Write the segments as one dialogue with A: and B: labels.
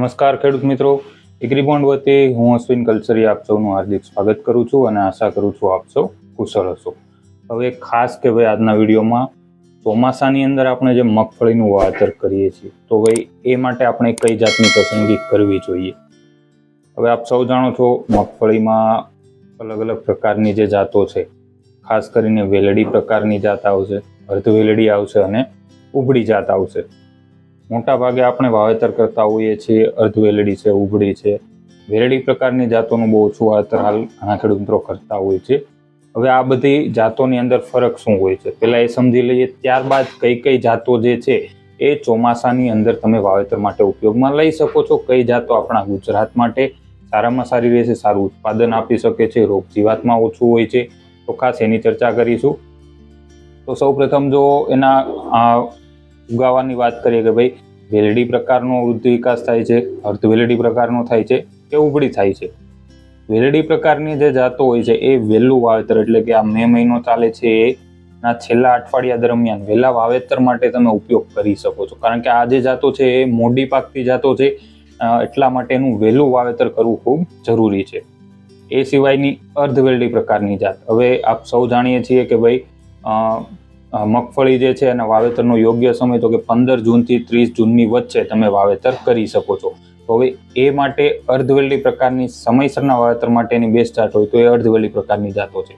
A: નમસ્કાર ખેડૂત મિત્રો. એગ્રીબોન્ડ વતી હું અશ્વિન કલ્સરી આપ સૌનું હાર્દિક સ્વાગત કરું છું અને આશા કરું છું આપ સૌ કુશળ હશો. હવે ખાસ કે ભાઈ આજના વિડીયોમાં ચોમાસાની અંદર આપણે જે મગફળીનું વાવેતર કરીએ છીએ, તો ભાઈ એ માટે આપણે કઈ જાતની પસંદગી કરવી જોઈએ? હવે આપ સૌ જાણો છો મગફળીમાં અલગ અલગ પ્રકારની જે જાતો છે, ખાસ કરીને વેલડી પ્રકારની જાત આવશે, અર્ધવેલડી આવશે અને ઉભડી જાત આવશે. મોટા ભાગે આપણે વાવેતર કરતા હોઈએ છીએ, અર્ધ વેલડી છે ઉભડી છે. વેલડી પ્રકારની જાતોનું બહુ ઓછું વાવેતર હાલ ઘણા ખેડૂત મિત્રો કરતા હોય છે. હવે આ બધી જાતોની અંદર ફરક શું હોય છે? પહેલાં એ સમજી લઈએ, ત્યારબાદ કઈ કઈ જાતો જે છે, એ ચોમાસાની અંદર તમે વાવેતર માટે ઉપયોગમાં લઈ શકો છો. કઈ જાતો આપણા ગુજરાત માટે સારામાં સારી રહેશે, સારું ઉત્પાદન આપી શકે છે, રોગ જીવાતમાં ઓછું હોય છે. તો ખાસ એની ચર્ચા કરીશું. તો સૌ પ્રથમ જો એના ઉગાવાની વાત કરીએ કે ભાઈ, વેલડી પ્રકારનો વૃદ્ધિ વિકાસ થાય છે અર્ધ વેલડી પ્રકારનો થાય છે, કે ઉભડી થાય છે. વેલડી પ્રકારની જે જાતો હોય છે, એ વહેલું વાવેતર એટલે કે આ મે મહિનો ચાલે છે, એ ના છેલ્લા અઠવાડિયા દરમિયાન વહેલા વાવેતર માટે તમે ઉપયોગ કરી શકો છો. કારણ કે આ જે જાતો છે, એ મોડી પાકતી જાતો છે એટલા માટેનું વહેલું વાવેતર કરવું ખૂબ જરૂરી છે. એ સિવાયની અર્ધવેલડી પ્રકારની જાત. હવે આપ સૌ જાણીએ છીએ કે ભાઈ મગફળી જે છે એના વાવેતરનો યોગ્ય સમય, તો કે પંદર જૂનથી ત્રીસ જૂનની વચ્ચે તમે વાવેતર કરી શકો છો. તો હવે એ માટે અર્ધવેલી પ્રકારની સમયસરના વાવેતર માટેની બેસ્ટ જાત હોય, તો એ અર્ધવેલી પ્રકારની જાતો છે.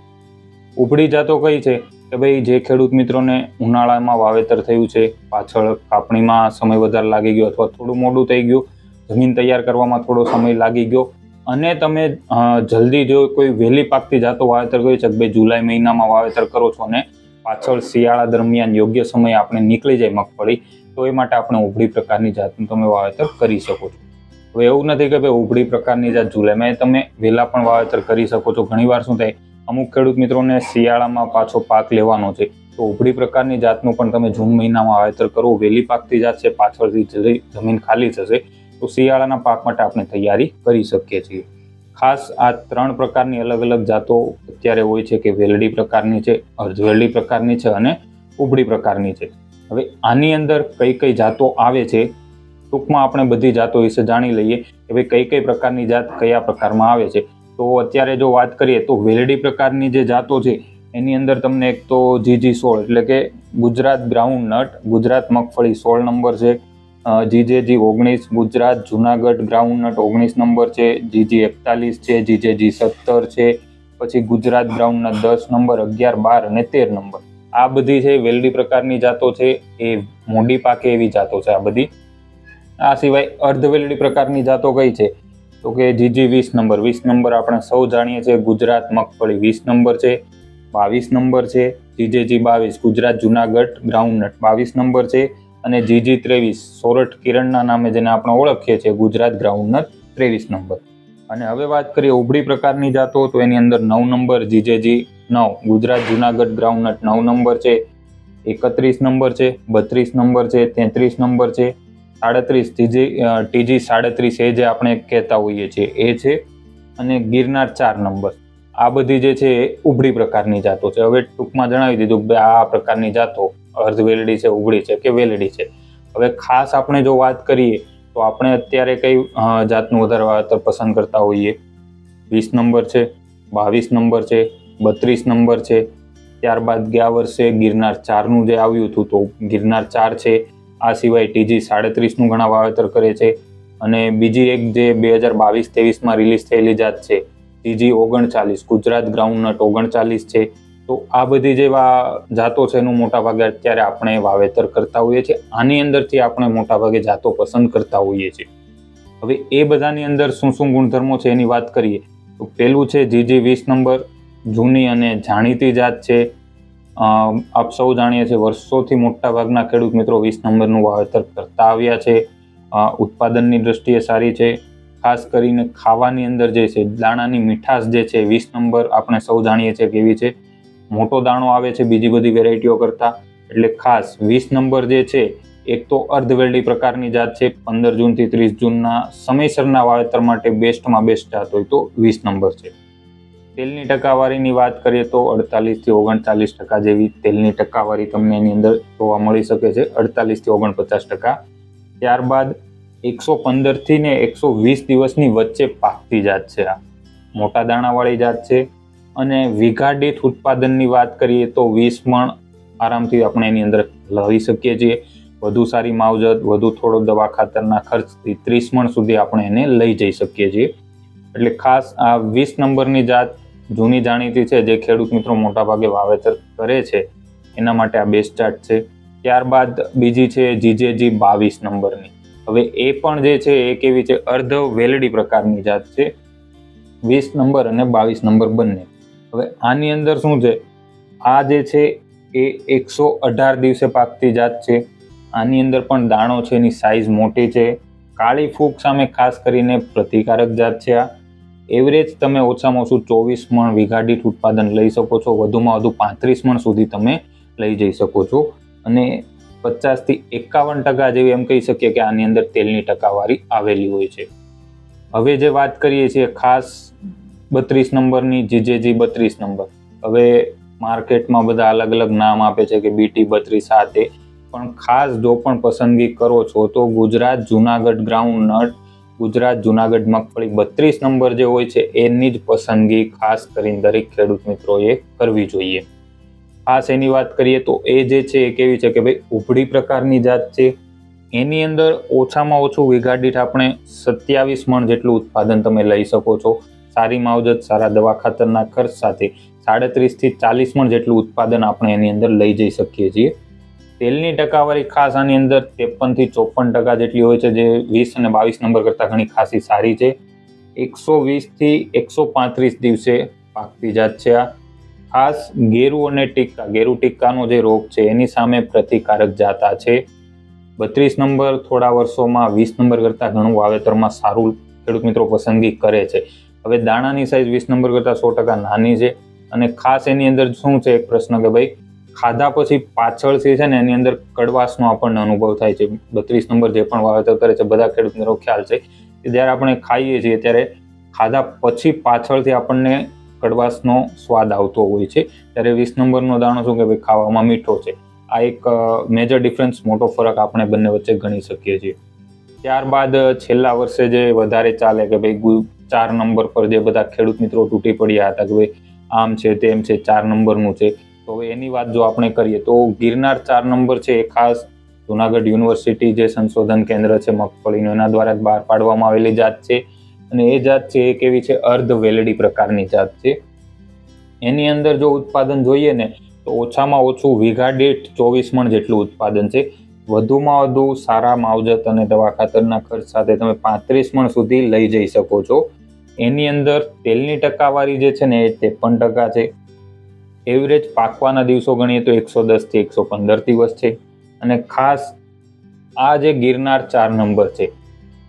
A: ઉભડી જાતો કઈ છે કે ભાઈ, જે ખેડૂત મિત્રોને ઉનાળામાં વાવેતર થયું છે, પાછળ કાપણીમાં સમય વધારે લાગી ગયો અથવા થોડું મોડું થઈ ગયું, જમીન તૈયાર કરવામાં થોડો સમય લાગી ગયો, અને તમે જલ્દી જો કોઈ વહેલી પાકતી જાતો વાવેતર કરી છે કે ભાઈ જુલાઈ મહિનામાં વાવેતર કરો છો અને પાછળ શિયાળા દરમિયાન યોગ્ય સમયે આપણે નીકળી જાય મગફળી, તો એ માટે આપણે ઉભડી પ્રકારની જાતનું તમે વાવેતર કરી શકો છો. હવે એવું નથી કે ભાઈ ઉભડી પ્રકારની જાત જુલાઈમાં તમે વહેલા પણ વાવેતર કરી શકો છો. ઘણીવાર શું થાય, અમુક ખેડૂત મિત્રોને શિયાળામાં પાછો પાક લેવાનો છે. તો ઉભડી પ્રકારની જાતનું પણ તમે જૂન મહિનામાં વાવેતર કરો. વહેલી પાકતી જાત છે, પાછળથી જમીન ખાલી થશે. તો શિયાળાના પાક માટે આપણે તૈયારી કરી શકીએ છીએ. ખાસ આ ત્રણ પ્રકારની અલગ અલગ જાતો અત્યારે હોય છે કે વેલડી પ્રકારની છે, અર્ધવેલડી પ્રકારની છે અને ઉભડી પ્રકારની છે. હવે આની અંદર કઈ કઈ જાતો આવે છે, ટૂંકમાં આપણે બધી જાતો વિશે જાણી લઈએ કે ભાઈ કઈ કઈ પ્રકારની જાત કયા પ્રકારમાં આવે છે. તો અત્યારે જો વાત કરીએ તો વેલડી પ્રકારની જે જાતો છે, એની અંદર તમને એક તો જીજી સોળ એટલે કે ગુજરાત ગ્રાઉન્ડ નટ, ગુજરાત મગફળી સોળ નંબર છે જીજેજી ઓગણીસ, ગુજરાત, જુનાગઢ, ગ્રાઉન્ડનટ ઓગણીસ નંબર છે, જીજી એકતાલીસ છે જીજેજી સત્તર છે, પછી ગુજરાત ગ્રાઉન્ડના દસ નંબર, અગિયાર, બાર અને તેર નંબર. આ બધી છે વેલડી પ્રકારની જાતો છે, એ મોડી પાકે એવી જાતો છે આ બધી. આ સિવાય અર્ધવેલડી પ્રકારની જાતો કઈ છે? તો કે જીજી વીસ નંબર વીસ નંબર આપણે સૌ જાણીએ છીએ, ગુજરાત મગફળી વીસ નંબર છે, બાવીસ નંબર છે જીજેજી બાવીસ, ગુજરાત, જુનાગઢ, ગ્રાઉન્ડનટ બાવીસ નંબર છે અને જીજી ત્રેવીસ, સોરઠ કિરણના નામે જેને આપણે ઓળખીએ છીએ, ગુજરાત ગ્રાઉન્ડનટ ત્રેવીસ નંબર. અને હવે વાત કરીએ ઉભડી પ્રકારની જાતો, તો એની અંદર નવ નંબર જીજેજી નવ, ગુજરાત જુનાગઢ ગ્રાઉન્ડનટ નવ નંબર છે, એકત્રીસ નંબર છે, બત્રીસ નંબર છે, તેત્રીસ નંબર છે, સાડત્રીસ, ટીજી ટીજી સાડત્રીસ એ જે આપણે કહેતા હોઈએ છીએ એ છે, અને ગિરનાર ચાર નંબર. આ બધી જે છે એ ઉભડી પ્રકારની જાતો છે. હવે ટૂંકમાં જણાવી દીધું કે આ પ્રકારની જાતો અર્ધ વેલડી છે ઉભડી છે, કે વેલડી છે. હવે ખાસ આપણે જો વાત કરીએ, તો આપણે અત્યારે કઈ જાતનું વધારે વાવેતર પસંદ કરતા હોઈએ? વીસ નંબર છે, બાવીસ નંબર છે, બત્રીસ નંબર છે. ત્યારબાદ ગયા વર્ષે ગિરનાર ચારનું જે આવ્યું હતું, તો ગિરનાર ચાર છે. આ સિવાય ટીજી સાડત્રીસનું ઘણા વાવેતર કરે છે. અને બીજી એક જે બે હજાર બાવીસ ત્રેવીસમાં રિલીઝ થયેલી જાત છે, ટીજી ઓગણચાલીસ, ગુજરાત ગ્રાઉન્ડનટ ઓગણચાલીસ છે. તો આ બધી જેવા જાતો છે એનું મોટા ભાગે અત્યારે આપણે વાવેતર કરતા હોઈએ છીએ. આની અંદરથી આપણે મોટા ભાગે જાતો પસંદ કરતા હોઈએ છીએ. હવે એ બધાની અંદર શું શું ગુણધર્મો છે એની વાત કરીએ, તો પહેલું છે જીજી વીસ નંબર, જૂની અને જાણીતી જાત છે. આપ સૌ જાણીએ છીએ વર્ષોથી મોટા ભાગના ખેડૂત મિત્રો વીસ નંબરનું વાવેતર કરતા આવ્યા છે. ઉત્પાદનની દ્રષ્ટિએ સારી છે. ખાસ કરીને ખાવાની અંદર જે છે, દાણાની મીઠાશ જે છે, વીસ નંબર આપણે સૌ જાણીએ છીએ કેવી છે. મોટો દાણો આવે છે બીજી બધી વેરાયટીઓ કરતાં. એટલે ખાસ વીસ નંબર જે છે, એક તો અર્ધવેલડી પ્રકારની જાત છે, પંદર જૂનથી ત્રીસ જૂનના સમયસરના વાવેતર માટે બેસ્ટમાં બેસ્ટ જાત હોય તો વીસ નંબર છે. તેલની ટકાવારીની વાત કરીએ તો અડતાલીસથી ઓગણચાલીસ ટકા જેવી તેલની ટકાવારી તમને એની અંદર જોવા મળી શકે છે, અડતાલીસથી ઓગણપચાસ ટકા. ત્યારબાદ એકસો પંદરથી ને એકસો વીસ દિવસની વચ્ચે પાકતી જાત છે આ. મોટા દાણાવાળી જાત છે અને વીઘા દીઠ ઉત્પાદનની વાત કરીએ તો વીસ આરામથી આપણે એની અંદર લઈ શકીએ છીએ. વધુ સારી માવજત, વધુ થોડો દવા ખાતરના ખર્ચથી ત્રીસ મણ સુધી આપણે એને લઈ જઈ શકીએ છીએ. એટલે ખાસ આ વીસ નંબરની જાત જૂની જાણીતી છે, જે ખેડૂત મિત્રો મોટાભાગે વાવેતર કરે છે, એના માટે આ બેસ્ટ જાત છે. ત્યારબાદ બીજી છે જીજેજી બાવીસ નંબરની. હવે એ પણ જે છે એ કેવી છે? અર્ધ વેલડી પ્રકારની જાત છે. વીસ નંબર અને બાવીસ નંબર બંને. હવે આની અંદર શું છે? આ જે છે એ એકસો અઢાર દિવસે પાકતી જાત છે. આની અંદર પણ દાણો છે, એની સાઇઝ મોટી છે. કાળી ફૂગ સામે ખાસ કરીને પ્રતિકારક જાત છે આ. એવરેજ તમે ઓછામાં ઓછું ચોવીસ મણ વીઘા ઉત્પાદન લઈ શકો છો. વધુમાં વધુ પાંત્રીસ મણ સુધી તમે લઈ જઈ શકો છો. અને પચાસથી એકાવન ટકા જેવી એમ કહી શકીએ કે આની અંદર તેલની ટકાવારી આવેલી હોય છે. હવે જે વાત કરીએ છીએ ખાસ બત્રીસ નંબરની, જીજેજી બત્રીસ નંબર. હવે માર્કેટમાં બધા અલગ અલગ નામ આપે છે કે બીટી બત્રીસ તે. પણ ખાસ જો પણ પસંદગી કરો છો તો ગુજરાત જુનાગઢ ગ્રાઉન્ડ નટ ગુજરાત જુનાગઢ મગફળી બત્રીસ નંબર જે હોય છે, એની જ પસંદગી ખાસ કરીને દરેક ખેડૂત મિત્રોએ કરવી જોઈએ. ખાસ એની વાત કરીએ તો એ જે છે એ કેવી છે કે ભાઈ ઉભડી પ્રકારની જાત છે. એની અંદર ઓછામાં ઓછું વીઘા દીઠ આપણે સત્યાવીસ મણ જેટલું ઉત્પાદન તમે લઈ શકો છો. સારી માવજત, સારા દવા ખાતરના ખર્ચ સાથે સાડત્રીસથી ચાલીસ મણ જેટલું ઉત્પાદન આપણે એની અંદર લઈ જઈ શકીએ છીએ. તેલની ટકાવારી ખાસ આની અંદર ત્રેપનથી ચોપન ટકા જેટલી હોય છે, જે વીસ અને બાવીસ નંબર કરતાં ઘણી ખાસી સારી છે. એકસો વીસથી એકસો પાંત્રીસ દિવસે પાકતી જાત છે આ. ખાસ ગેરુ અને ટીક્કા, ગેરુ ટીક્કાનો જે રોગ છે, એની સામે પ્રતિકારક જાત આ છે. બત્રીસ નંબર થોડા વર્ષોમાં વીસ નંબર કરતાં ઘણું વાવેતરમાં સારું ખેડૂત મિત્રો પસંદગી કરે છે. હવે દાણાની સાઇઝ વીસ નંબર કરતાં સો ટકા નાની છે. અને ખાસ એની અંદર શું છે એક પ્રશ્ન કે ભાઈ, ખાધા પછી પાછળથી છે ને એની અંદર કડવાશનો આપણને અનુભવ થાય છે. બત્રીસ નંબર જે પણ વાવેતર કરે છે, બધા ખેડૂત મિત્રો ખ્યાલ છે કે જ્યારે આપણે ખાઈએ છીએ ત્યારે ખાધા પછી પાછળથી આપણને કડવાશનો સ્વાદ આવતો હોય છે. ત્યારે વીસ નંબરનો દાણો શું કે ભાઈ, ખાવામાં મીઠો છે. આ એક મેજર ડિફરન્સ મોટો ફરક આપણે બંને વચ્ચે ગણી શકીએ છીએ. ત્યારબાદ છેલ્લા વર્ષે જે વધારે ચાલે કે ભાઈ ચાર નંબર પર જે બધા ખેડૂત મિત્રો તૂટી પડ્યા હતા કે ભાઈ આમ છે તેમ છે, ચાર નંબરનું છે. તો હવે એની વાત જો આપણે કરીએ તો ગિરનાર ચાર નંબર છે એ ખાસ જુનાગઢ યુનિવર્સિટી જે સંશોધન કેન્દ્ર છે મગફળીનું, એના દ્વારા જ બહાર પાડવામાં આવેલી જાત છે. અને એ જાત છે એ કેવી છે? અર્ધ વેલડી પ્રકારની જાત છે. એની અંદર જો ઉત્પાદન જોઈએ ને, તો ઓછામાં ઓછું વીઘા દીઠ ચોવીસ મણ જેટલું ઉત્પાદન છે. વધુમાં વધુ સારા માવજત અને દવા ખાતરના ખર્ચ સાથે તમે પાંત્રીસ મણ સુધી લઈ જઈ શકો છો. એની અંદર તેલની ટકાવારી જે છે ને એ ત્રેપન ટકા છે. એવરેજ પાકવાના દિવસો ગણીએ તો એકસો દસથી એકસો પંદર દિવસ છે. અને ખાસ આ જે ગિરનાર ચાર નંબર છે,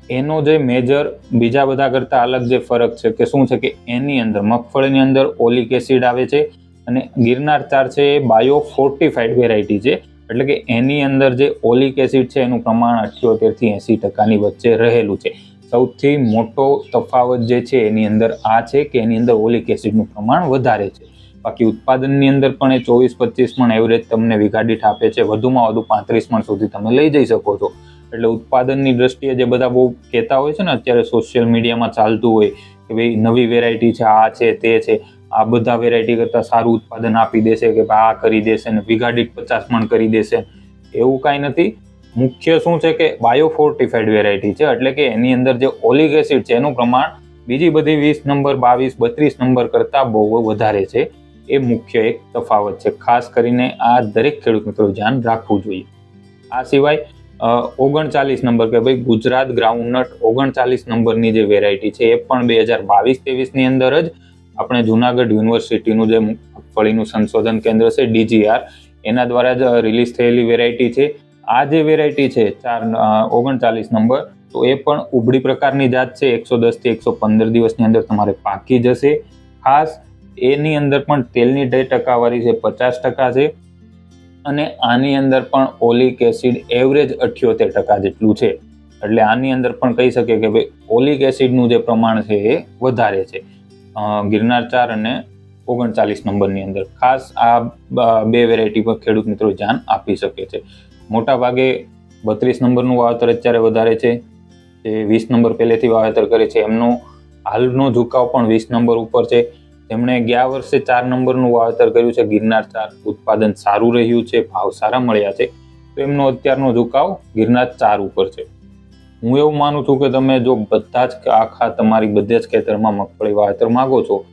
A: એનો જે મેજર બીજા બધા કરતાં અલગ જે ફરક છે કે શું છે કે એની અંદર મગફળીની અંદર ઓલિક એસિડ આવે છે અને ગિરનાર ચાર છે એ બાયો ફોર્ટિફાઈડ વેરાયટી છે. એટલે કે એની અંદર જે ઓલિક એસિડ છે એનું પ્રમાણ અઠ્યોતેરથી એંસી ટકાની વચ્ચે રહેલું છે. સૌથી મોટો તફાવત જે છે એની અંદર આ છે કે એની અંદર ઓલિક એસિડનું પ્રમાણ વધારે છે. બાકી ઉત્પાદનની અંદર પણ એ ચોવીસ, પચીસ મણ એવરેજ તમને વીઘા આપે છે. વધુમાં વધુ પાંત્રીસ મણ સુધી તમે લઈ જઈ શકો છો. એટલે ઉત્પાદનની દ્રષ્ટિએ જે બધા બહુ કહેતા હોય છે ને, અત્યારે સોશિયલ મીડિયામાં ચાલતું હોય કે ભાઈ નવી વેરાયટી છે, આ છે, તે છે, આ બધા વેરાયટી કરતાં સારું ઉત્પાદન આપી દેશે કે આ કરી દેશે ને વીઘા પચાસ મણ કરી દેશે. એવું કાંઈ નથી. મુખ્ય શું છે કે બાયોફોર્ટિફાઈડ વેરાયટી છે, એટલે કે એની અંદર જે ઓલિક એસિડ છે, એનું પ્રમાણ બીજી બધી વીસ નંબર, બાવીસ, બત્રીસ નંબર કરતાં બહુ વધારે છે. એ મુખ્ય એક તફાવત છે. ખાસ કરીને આ દરેક ખેડૂત મિત્રો ધ્યાન રાખવું જોઈએ. આ સિવાય ઓગણચાલીસ નંબર કે ભાઈ ગુજરાત ગ્રાઉન્ડનટ ઓગણચાલીસ નંબરની જે વેરાયટી છે, એ પણ બે હજાર બાવીસ ત્રેવીસની અંદર જ આપણે જુનાગઢ યુનિવર્સિટીનું જે મગફળીનું સંશોધન કેન્દ્ર છે, ડીજીઆર, એના દ્વારા જ રિલીઝ થયેલી વેરાયટી છે. આ જે વેરાયટી છે, ચાર ઓગણચાલીસ નંબર તો એ પણ ઉભળી પ્રકારની જાત છે. એકસો દસથી એકસો પંદર દિવસની અંદર તમારે પાકી જશે. ખાસ એની અંદર પણ તેલની જે ટકાવારી છે, પચાસ ટકા છે. અને આની અંદર પણ ઓલિક એસિડ એવરેજ અઠ્યોતેર ટકા જેટલું છે. એટલે આની અંદર પણ કહી શકીએ કે ભાઈ, ઓલિક એસિડનું જે પ્રમાણ છે એ વધારે છે. ગિરનાર ચાર અને ઓગણચાલીસ નંબરની અંદર. ખાસ આ બે વેરાયટી પર ખેડૂત મિત્રો ધ્યાન આપી શકે છે. મોટા ભાગે બત્રીસ નંબરનું વાવેતર અત્યારે વધારે છે. જે વીસ નંબર પહેલેથી વાવેતર કરે છે. એમનો હાલનો ઝુકાવ પણ વીસ નંબર ઉપર છે. તેમણે ગયા વર્ષે ચાર નંબરનું વાવેતર કર્યું છે. ગિરનાર ચાર ઉત્પાદન સારું રહ્યું છે. ભાવ સારા મળ્યા છે. તો એમનો અત્યારનો ઝુકાવ ગિરનાર ચાર ઉપર છે. હું એવું માનું છું કે તમે જો બધા જ આખા તમારી બધે જ ખેતરમાં મગફળી વાવેતર માંગો છો,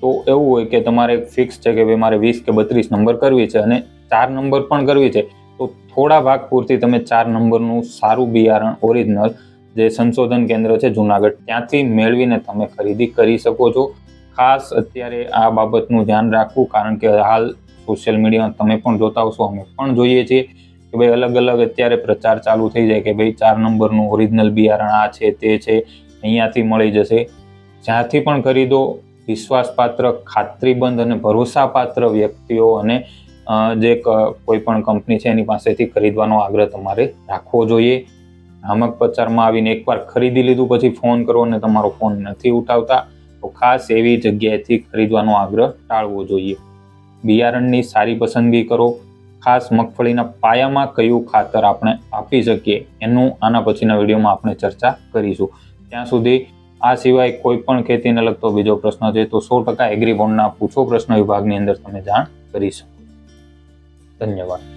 A: તો એવું હોય કે તમારે ફિક્સ છે કે ભાઈ મારે વીસ કે બત્રીસ નંબર કરવી છે અને ચાર નંબર પણ કરવી છે. તો થોડા ભાગ પૂરતી તમે ચાર નંબરનું સારું બિયારણ ઓરિજિનલ જે સંશોધન કેન્દ્ર છે જુનાગઢ, ત્યાંથી મેળવીને તમે ખરીદી કરી શકો છો. ખાસ અત્યારે આ બાબતનું ધ્યાન રાખવું, કારણ કે હાલ સોશિયલ મીડિયામાં તમે પણ જોતા હશો, અમે પણ જોઈએ છીએ કે ભાઈ અલગ અલગ અત્યારે પ્રચાર ચાલુ થઈ જાય કે ભાઈ ચાર નંબરનું ઓરિજિનલ બિયારણ આ છે, તે છે, અહીંયાથી મળી જશે. જ્યાંથી પણ ખરીદો, વિશ્વાસપાત્ર, ખાતરીબંધ અને ભરોસાપાત્ર વ્યક્તિઓ અને જે કોઈ પણ કંપની છે એની પાસેથી ખરીદવાનો આગ્રહ તમારે રાખવો જોઈએ. ભ્રામક પ્રચારમાં આવીને એકવાર ખરીદી લીધું પછી ફોન કરો અને તમારો ફોન નથી ઉઠાવતા. તો ખાસ એવી જગ્યાએથી ખરીદવાનો આગ્રહ ટાળવો જોઈએ. બિયારણની સારી પસંદગી કરો. ખાસ મગફળીના પાયામાં કયું ખાતર આપણે આપી શકીએ એનું આના પછીના વિડીયોમાં આપણે ચર્ચા કરીશું. ત્યાં સુધી આ સિવાય કોઈ પણ ખેતીને લગતો બીજો પ્રશ્ન છે તો સો ટકા એગ્રીબોન્ડના પૂછો પ્રશ્ન વિભાગની અંદર તમે જાણ કરી શકો. धन्यवाद.